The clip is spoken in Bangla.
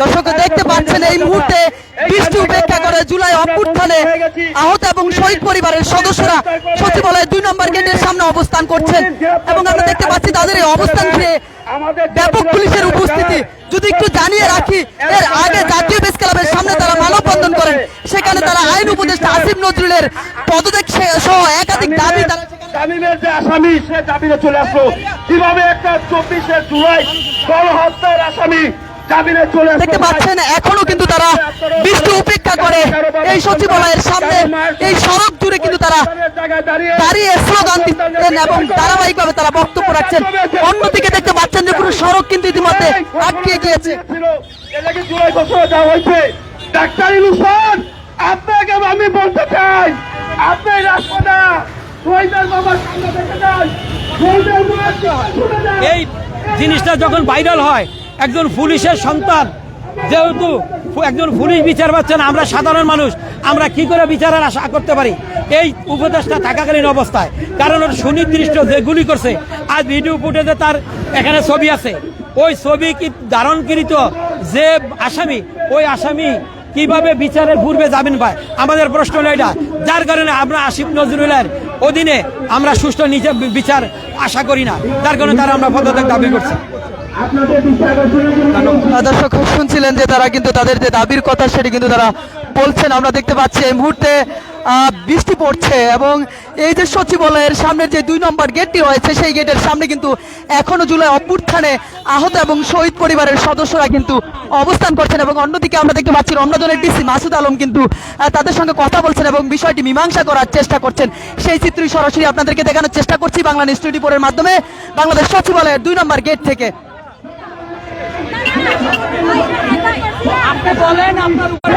দর্শক দেখতে পাচ্ছেন এই মুহূর্তে বৃষ্টি উপেক্ষা করে। জুলাই অভ্যুত্থানে আহত এবং শহীদ পরিবারের সদস্যরা সচিবালয়ের দুই নম্বর গেটের সামনে অবস্থান করছেন এবং আমরা দেখতে পাচ্ছি তাদের এই অবস্থান ঘিরে ব্যাপক পুলিশের উপস্থিতি। যদি একটু জানিয়ে রাখি এর আগে জাতীয় প্রেস ক্লাবের সামনে তারা মানববন্ধন করেন সেখানে তারা আইন উপদেষ্টা আসিফ নজরুলের পদত্যাগ সহ একাধিক দাবি তারা জামিনের যে আসামি সে জামিনে চলে আসলো। কীভাবে একটা চব্বিশে জুলাই গণহত্যার আসামি দেখতে পাচ্ছেন এখনও কিন্তু তারা বৃষ্টি উপেক্ষা করে। এই সচিবালয়ের সামনে এই সড়ক জুড়ে কিন্তু তারা দাঁড়িয়ে দাঁড়িয়ে স্লোগান দিচ্ছেন এবং ধারাবাহিকভাবে তারা বক্তব্য রাখছেন। অন্যদিকে দেখতে পাচ্ছেন যে পুরো সড়ক কিন্তু ইতিমধ্যে আটকে গিয়েছে। ডাক্তার ইলুসান আপনাকে আমি বলতে চাই আপনি শহীদের বাবার সামনে দেখে যান। এই জিনিসটা যখন ভাইরাল হয় একজন পুলিশের সন্তান। যেহেতু একজন পুলিশ বিচার পাচ্ছেন আমরা সাধারণ মানুষ, আমরা কি করে বিচারের আশা করতে পারি? এই উপদেশটা থাকাকালীন অবস্থায়। কারণ ওর সুনির্দিষ্ট যে গুলি করছে আজ ভিডিও ফুটেজে তার এখানে ছবি আছে। ওই ছবি কি ধারণকৃত যে আসামি? ওই আসামি কীভাবে বিচারের পূর্বে যাবেন পায়? আমাদের প্রশ্ন হলো এটা। যার কারণে আমরা আসিফ নজরুলের অধীনে আমরা সুষ্ঠু নিজে বিচার আশা করি না। যার কারণে তারা আমরা পদত্যাগ দাবি করছি। দর্শক শুনছিলেন যে তারা কিন্তু তাদের যে দাবির কথা সেটি কিন্তু তারা বলছেন। আমরা দেখতে পাচ্ছি এই মুহূর্তে বৃষ্টি পড়ছে এবং এই যে সচিবালয়ের সামনের যে দুই নম্বর গেটটি রয়েছে সেই গেটের সামনে কিন্তু এখনও জুলাই অভ্যুত্থানে আহত এবং শহীদ পরিবারের সদস্যরা কিন্তু অবস্থান করছেন এবং অন্যদিকে আমরা দেখতে পাচ্ছি রমনাদনের ডিসি মাসুদ আলম কিন্তু তাদের সঙ্গে কথা বলছেন এবং বিষয়টি মীমাংসা করার চেষ্টা করছেন। সেই চিত্রই সরাসরি আপনাদেরকে দেখানোর চেষ্টা করছি বাংলা নিউজ টোয়েন্টি ফোরের মাধ্যমে। বাংলাদেশ সচিবালয়ের দুই নম্বর গেট থেকে আপনি বলেন আপনার